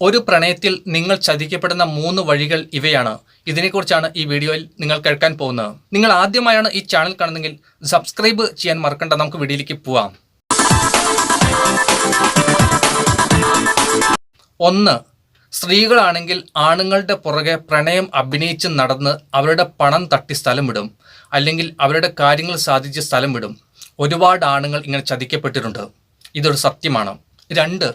ഒരു പ്രണയത്തിൽ നിങ്ങൾ ചതിക്കപ്പെടുന്ന മൂന്ന് വഴികൾ ഇവയാണ്. ഇതിനെക്കുറിച്ചാണ് ഈ വീഡിയോയിൽ നിങ്ങൾ കേൾക്കാൻ പോകുന്നത്. നിങ്ങൾ ആദ്യമായാണ് ഈ ചാനൽ കാണുന്നതെങ്കിൽ സബ്സ്ക്രൈബ് ചെയ്യാൻ മറക്കണ്ട. നമുക്ക് വീഡിയോയിലേക്ക് പോവാം. ഒന്ന് സ്ത്രീകളാണെങ്കിൽ ആണുങ്ങളുടെ പുറകെ പ്രണയം അഭിനയിച്ച് നടന്ന് അവരുടെ പണം തട്ടി സ്ഥലം വിടും. അല്ലെങ്കിൽ അവരുടെ കാര്യങ്ങൾ സാധിച്ച് സ്ഥലം വിടും. ഒരുപാട് ആണുങ്ങൾ ഇങ്ങനെ ചതിക്കപ്പെട്ടിട്ടുണ്ട്. ഇതൊരു സത്യമാണ്. രണ്ട്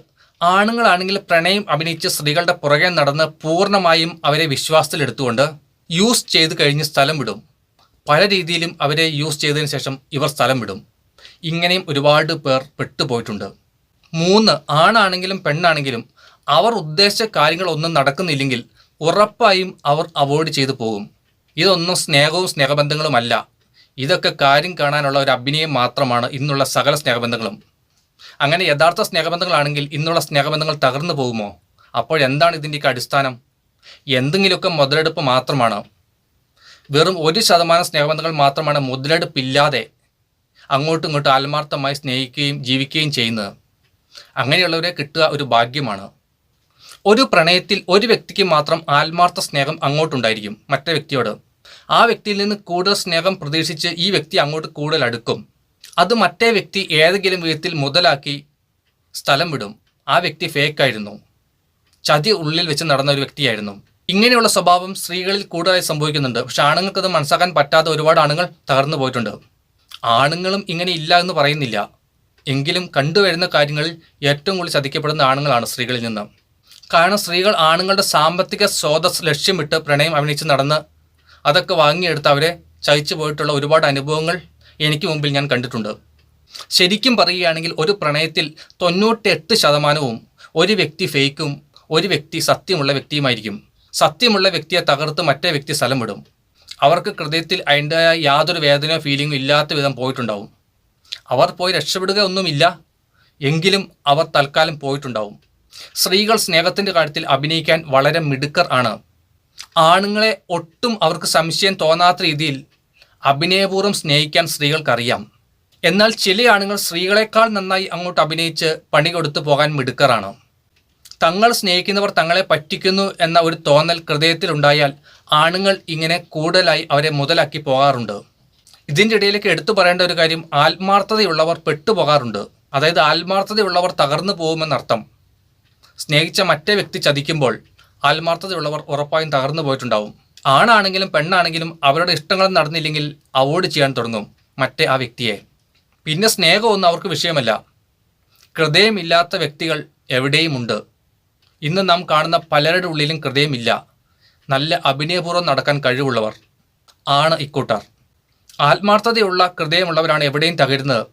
ആണുങ്ങളാണെങ്കിൽ പ്രണയം അഭിനയിച്ച് സ്ത്രീകളുടെ പുറകെ നടന്ന് പൂർണമായും അവരെ വിശ്വാസത്തിലെടുത്തുകൊണ്ട് യൂസ് ചെയ്ത് കഴിഞ്ഞ് സ്ഥലം വിടും. പല രീതിയിലും അവരെ യൂസ് ചെയ്തതിന് ശേഷം ഇവർ സ്ഥലം വിടും. ഇങ്ങനെയും ഒരുപാട് പേർ പെട്ടുപോയിട്ടുണ്ട്. മൂന്ന് ആണാണെങ്കിലും പെണ്ണാണെങ്കിലും അവർ ഉദ്ദേശിച്ച കാര്യങ്ങളൊന്നും നടക്കുന്നില്ലെങ്കിൽ ഉറപ്പായും അവർ അവോയ്ഡ് ചെയ്തു പോകും. ഇതൊന്നും സ്നേഹവും സ്നേഹബന്ധങ്ങളുമല്ല. ഇതൊക്കെ കാര്യം കാണാനുള്ള ഒരു അഭിനയം മാത്രമാണ് ഇന്നുള്ള സകല സ്നേഹബന്ധങ്ങളും. അങ്ങനെ യഥാർത്ഥ സ്നേഹബന്ധങ്ങളാണെങ്കിൽ ഇന്നുള്ള സ്നേഹബന്ധങ്ങൾ തകർന്നു പോകുമോ? അപ്പോഴെന്താണ് ഇതിന്റെയൊക്കെ അടിസ്ഥാനം? എന്തെങ്കിലുമൊക്കെ മുതലെടുപ്പ് മാത്രമാണ്? വെറും ഒരു ശതമാനം സ്നേഹബന്ധങ്ങൾ മാത്രമാണ് മുതലെടുപ്പില്ലാതെ അങ്ങോട്ടും ഇങ്ങോട്ടും ആത്മാർത്ഥമായി സ്നേഹിക്കുകയും ജീവിക്കുകയും ചെയ്യുന്നത്. അങ്ങനെയുള്ളവരെ കിട്ടുക ഒരു ഭാഗ്യമാണ്. ഒരു പ്രണയത്തിൽ ഒരു വ്യക്തിക്ക് മാത്രം ആത്മാർത്ഥ സ്നേഹം അങ്ങോട്ടുണ്ടായിരിക്കും മറ്റേ വ്യക്തിയോട്. ആ വ്യക്തിയിൽ നിന്ന് കൂടുതൽ സ്നേഹം പ്രതീക്ഷിച്ച് ഈ വ്യക്തി അങ്ങോട്ട് കൂടുതൽ അടുക്കും. അത് മറ്റേ വ്യക്തി ഏതെങ്കിലും വിധത്തിൽ മുതലാക്കി സ്ഥലം വിടും. ആ വ്യക്തി ഫേക്കായിരുന്നു. ചതി ഉള്ളിൽ വെച്ച് നടന്ന ഒരു വ്യക്തിയായിരുന്നു. ഇങ്ങനെയുള്ള സ്വഭാവം സ്ത്രീകളിൽ കൂടുതലായി സംഭവിക്കുന്നുണ്ട്. പക്ഷെ ആണുങ്ങൾക്കത് മനസ്സാക്കാൻ പറ്റാത്ത ഒരുപാട് ആണുങ്ങൾ തകർന്നു പോയിട്ടുണ്ട്. ആണുങ്ങളും ഇങ്ങനെ ഇല്ല എന്ന് പറയുന്നില്ല. എങ്കിലും കണ്ടുവരുന്ന കാര്യങ്ങളിൽ ഏറ്റവും കൂടുതൽ ചതിക്കപ്പെടുന്ന ആണുങ്ങളാണ് സ്ത്രീകളിൽ നിന്ന്. കാരണം സ്ത്രീകൾ ആണുങ്ങളുടെ സാമ്പത്തിക സ്രോതസ് ലക്ഷ്യമിട്ട് പ്രണയം അഭിനയിച്ച് നടന്ന് അതൊക്കെ വാങ്ങിയെടുത്ത് അവരെ ചതിച്ചു പോയിട്ടുള്ള ഒരുപാട് അനുഭവങ്ങൾ എനിക്ക് മുമ്പിൽ ഞാൻ കണ്ടിട്ടുണ്ട്. ശരിക്കും പറയുകയാണെങ്കിൽ ഒരു പ്രണയത്തിൽ തൊണ്ണൂറ്റെട്ട് ശതമാനവും ഒരു വ്യക്തി ഫേക്കും ഒരു വ്യക്തി സത്യമുള്ള വ്യക്തിയുമായിരിക്കും. സത്യമുള്ള വ്യക്തിയെ തകർത്ത് മറ്റേ വ്യക്തി സ്ഥലം വിടും. അവർക്ക് ഹൃദയത്തിൽ അതിന്റെ യാതൊരു വേദനയോ ഫീലിങ്ങോ ഇല്ലാത്ത വിധം പോയിട്ടുണ്ടാവും. അവർ പോയി രക്ഷപ്പെടുക ഒന്നുമില്ല. എങ്കിലും അവർ തൽക്കാലം പോയിട്ടുണ്ടാവും. സ്ത്രീകൾ സ്നേഹത്തിന്റെ കാര്യത്തിൽ അഭിനയിക്കാൻ വളരെ മിടുക്കർ ആണ്. ആണുങ്ങളെ ഒട്ടും അവർക്ക് സംശയം തോന്നാത്ത രീതിയിൽ അഭിനയപൂർവം സ്നേഹിക്കാൻ സ്ത്രീകൾക്കറിയാം. എന്നാൽ ചില ആണുങ്ങൾ സ്ത്രീകളെക്കാൾ നന്നായി അങ്ങോട്ട് അഭിനയിച്ച് പണി കൊടുത്തു പോകാൻ മിടുക്കറാണ്. തങ്ങൾ സ്നേഹിക്കുന്നവർ തങ്ങളെ പറ്റിക്കുന്നു എന്ന ഒരു തോന്നൽ ഹൃദയത്തിലുണ്ടായാൽ ആണുങ്ങൾ ഇങ്ങനെ കൂടുതലായി അവരെ മുതലാക്കി പോകാറുണ്ട്. ഇതിന്റെ ഇടയിലേക്ക് എടുത്തു പറയേണ്ട ഒരു കാര്യം ആത്മാർത്ഥതയുള്ളവർ പെട്ടുപോകാറുണ്ട്. അതായത് ആത്മാർത്ഥതയുള്ളവർ തകർന്നു പോകുമെന്നർത്ഥം. സ്നേഹിച്ച മറ്റേ വ്യക്തി ചതിക്കുമ്പോൾ ആത്മാർത്ഥതയുള്ളവർ ഉറപ്പായും തകർന്നു പോയിട്ടുണ്ടാവും. ആണാണെങ്കിലും പെണ്ണാണെങ്കിലും അവരുടെ ഇഷ്ടങ്ങൾ നടന്നില്ലെങ്കിൽ അവോയ്ഡ് ചെയ്യാൻ തുടങ്ങും മറ്റേ ആ വ്യക്തിയെ. പിന്നെ സ്നേഹമൊന്നും അവർക്ക് വിഷയമല്ല. ഹൃദയമില്ലാത്ത വ്യക്തികൾ എവിടെയുമുണ്ട്? ഇന്ന് നാം കാണുന്ന പലരുടെ ഉള്ളിലും ഹൃദയമില്ല. നല്ല അഭിനയപൂർവം നടക്കാൻ കഴിവുള്ളവർ. ആണ് ഇക്കൂട്ടർ. ആത്മാർത്ഥതയുള്ള ഹൃദയമുള്ളവരാണ് എവിടെയും തകരുന്നത്.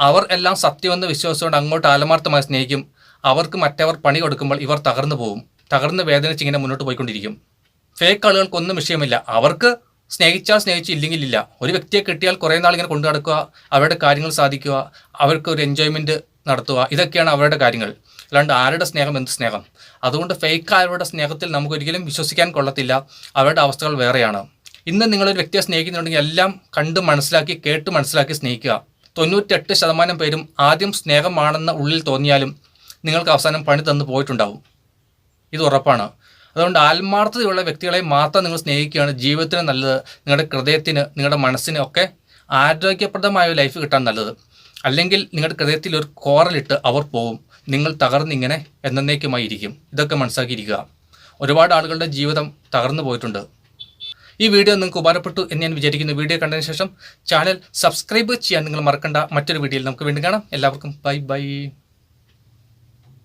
അവർ എല്ലാം സത്യമെന്ന് വിശ്വസിച്ചുകൊണ്ട് അങ്ങോട്ട് ആത്മാർത്ഥമായി സ്നേഹിക്കും. അവർക്ക് മറ്റവർ പണി കൊടുക്കുമ്പോൾ ഇവർ തകർന്നു പോകും. തകർന്ന് വേദനിച്ച് ഇങ്ങനെ മുന്നോട്ട് പോയിക്കൊണ്ടിരിക്കും. ഫേക്ക് ആളുകൾക്കൊന്നും വിഷയമില്ല. അവർക്ക് സ്നേഹിച്ചാൽ സ്നേഹിച്ചു ഇല്ലെങ്കിൽ ഇല്ല ഒരു വ്യക്തിയെ കിട്ടിയാൽ കുറേ നാൾ ഇങ്ങനെ കൊണ്ടു നടക്കുക അവരുടെ കാര്യങ്ങൾ സാധിക്കുക അവർക്ക് ഒരു എൻജോയ്മെന്റ് നടത്തുക. ഇതൊക്കെയാണ് അവരുടെ കാര്യങ്ങൾ. അല്ലാണ്ട് ആരുടെ സ്നേഹം എന്ത് സ്നേഹം? അതുകൊണ്ട് ഫേക്ക് ആയവരുടെ സ്നേഹത്തിൽ നമുക്കൊരിക്കലും വിശ്വസിക്കാൻ കൊള്ളത്തില്ല. അവരുടെ അവസ്ഥകൾ വേറെയാണ്. ഇന്ന് നിങ്ങളൊരു വ്യക്തിയെ സ്നേഹിക്കുന്നുണ്ടെങ്കിൽ എല്ലാം കണ്ട് മനസ്സിലാക്കി കേട്ട് മനസ്സിലാക്കി സ്നേഹിക്കുക. തൊണ്ണൂറ്റെട്ട് ശതമാനം പേരും ആദ്യം സ്നേഹമാണെന്ന ഉള്ളിൽ തോന്നിയാലും നിങ്ങൾക്ക് അവസാനം പണി തന്നു പോയിട്ടുണ്ടാവും. ഇത് ഉറപ്പാണ്. അതുകൊണ്ട് ആത്മാർത്ഥതയുള്ള വ്യക്തികളെ മാത്രം നിങ്ങൾ സ്നേഹിക്കുകയാണ്. ജീവിതത്തിന് നല്ലത് നിങ്ങളുടെ ഹൃദയത്തിന് നിങ്ങളുടെ മനസ്സിന് ഒക്കെ ആരോഗ്യപ്രദമായ ലൈഫ് കിട്ടാൻ നല്ലത്. അല്ലെങ്കിൽ നിങ്ങളുടെ ഹൃദയത്തിൽ ഒരു കോറലിട്ട് അവർ പോവും. നിങ്ങൾ തകർന്നിങ്ങനെ എന്നേക്കുമായി ഇരിക്കും ഇതൊക്കെ മനസ്സിലാക്കിയിരിക്കുക. ഒരുപാട് ആളുകളുടെ ജീവിതം തകർന്നു പോയിട്ടുണ്ട്. ഈ വീഡിയോ നിങ്ങൾക്ക് ഉപകാരപ്പെട്ടു എന്ന് ഞാൻ വിചാരിക്കുന്നു. വീഡിയോ കണ്ടതിന് ശേഷം ചാനൽ സബ്സ്ക്രൈബ് ചെയ്യാൻ നിങ്ങൾ മറക്കണ്ട. മറ്റൊരു വീഡിയോയിൽ നമുക്ക് വീണ്ടും കാണാം. എല്ലാവർക്കും ബൈ ബൈ.